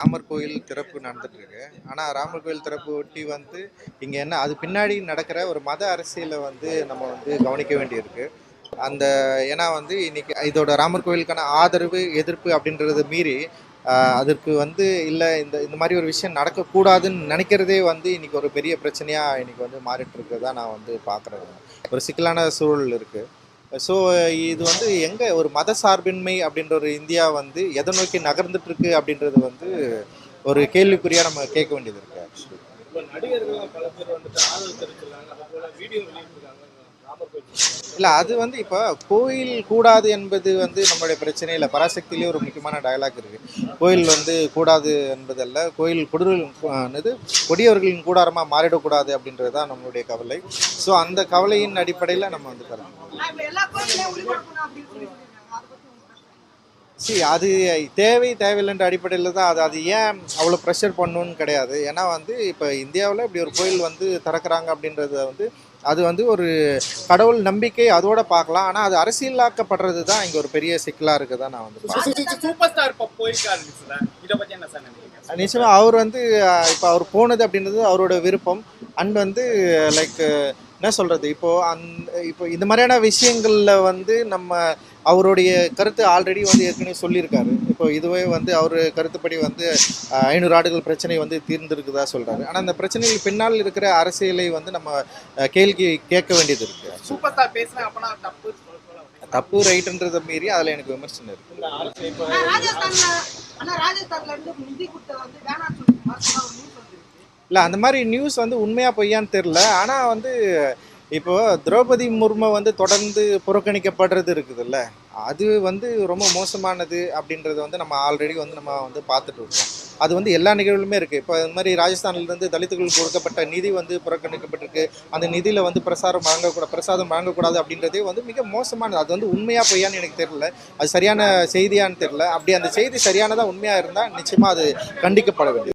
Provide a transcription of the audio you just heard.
ராமர் கோயில் திறப்பு நடந்துட்டு இருக்கு ஆனால் ராமர் கோயில் திறப்பு ஒட்டி வந்து இங்கே என்ன அது பின்னாடி நடக்கிற ஒரு மத அரசியலை வந்து நம்ம வந்து கவனிக்க வேண்டியிருக்கு. அந்த ஏன்னா வந்து இன்னைக்கு இதோட ராமர் கோயிலுக்கான ஆதரவு எதிர்ப்பு அப்படின்றத மீறி அதற்கு வந்து இல்லை இந்த இந்த மாதிரி ஒரு விஷயம் நடக்கக்கூடாதுன்னு நினைக்கிறதே வந்து இன்னைக்கு ஒரு பெரிய பிரச்சனையாக இன்னைக்கு வந்து மாறிட்டு இருக்கிறதா நான் வந்து பார்க்குறேன் ஒரு சிக்கலான சூழல் இருக்குது ஸோ இது வந்து எங்கே ஒரு மத சார்பின்மை அப்படின்ற ஒரு இந்தியா வந்து எதை நோக்கி நகர்ந்துட்டு இருக்கு அப்படின்றது வந்து ஒரு கேள்விக்குறியாக நம்ம கேட்க வேண்டியது இருக்கு ஆக்சுவலி நடிகர்கள் பல பேர் வந்துட்டு ஆதரவு தெரிவிச்சிருக்காங்க அது போல வீடியோ வெளியிட்டிருக்காங்க. இல்லை அது வந்து இப்போ கோயில் கூடாது என்பது வந்து நம்மளுடைய பிரச்சனை இல்லை பராசக்தியிலே ஒரு முக்கியமான டயலாக் இருக்குது கோயில் வந்து கூடாது என்பதல்ல கோயில் குடிர்கள் கொடியவர்களின் கூடாரமாக மாறிடக்கூடாது அப்படின்றது தான் நம்மளுடைய கவலை. ஸோ அந்த கவலையின் அடிப்படையில் நம்ம வந்து கருத்து சி அது தேவை தேவையில்லைன்ற அடிப்படையில் தான் அது அது ஏன் அவ்வளோ ப்ரெஷர் பண்ணுன்னு கிடையாது. ஏன்னா வந்து இப்போ இந்தியாவில் இப்படி ஒரு கோயில் வந்து திறக்கிறாங்க அப்படின்றத வந்து அது வந்து ஒரு கடவுள் நம்பிக்கை அதோட பார்க்கலாம். ஆனால் அது அரசியலாக்கப்படுறது தான் இங்கே ஒரு பெரிய சிக்கலாக இருக்குதா நான் வந்து சூப்பர் ஸ்டார் இப்போ போயிருக்காரு இதை பத்தி என்ன சார் நினைக்கிறீங்க? நிச்சயமாக அவர் வந்து இப்போ அவர் போனது அப்படின்றது அவரோட விருப்பம். அண்ட் வந்து லைக் என்ன சொல்கிறது இப்போது அந்த இப்போ இந்த மாதிரியான விஷயங்களில் வந்து நம்ம அவருடைய கருத்து ஆல்ரெடி வந்து ஏற்கனவே சொல்லியிருக்காரு. இப்போ இதுவே வந்து அவர் கருத்துப்படி வந்து ஐநூறு ஆண்டுகள் பிரச்சனை வந்து தீர்ந்திருக்குதா சொல்கிறாரு ஆனால் அந்த பிரச்சனைகள் பின்னால் இருக்கிற அரசியலை வந்து நம்ம கேள்வி கேட்க வேண்டியது இருக்குது சூப்பர் ஸ்டார் பேசுனா அப்பனா தப்பு தப்பு ரைட்டுன்றதை மீறி அதில் எனக்கு விமர்சனம் இருக்குது இல்லை அந்த மாதிரி நியூஸ் வந்து உண்மையாக பொய்யான்னு தெரில ஆனால் வந்து இப்போ திரௌபதி முர்மு வந்து தொடர்ந்து புறக்கணிக்கப்படுறது இருக்குதுல்ல. அது வந்து ரொம்ப மோசமானது அப்படின்றத வந்து நம்ம ஆல்ரெடி வந்து நம்ம வந்து பார்த்துட்டு இருக்கோம். அது வந்து எல்லா நிகழ்வுலுமே இருக்குது இப்போ இந்த மாதிரி ராஜஸ்தான்லேருந்து தலித்துகளுக்கு கொடுக்கப்பட்ட நிதி வந்து புறக்கணிக்கப்பட்டிருக்கு. அந்த நிதியில் வந்து பிரசாரம் வழங்கக்கூடாது பிரசாதம் வழங்கக்கூடாது அப்படின்றதே வந்து மிக மோசமானது. அது வந்து உண்மையாக பொய்யான்னு எனக்கு தெரியல. அது சரியான செய்தியான்னு தெரியல. அப்படி அந்த செய்தி சரியானதாக உண்மையாக இருந்தால் நிச்சயமாக அது கண்டிக்கப்பட வேண்டியது.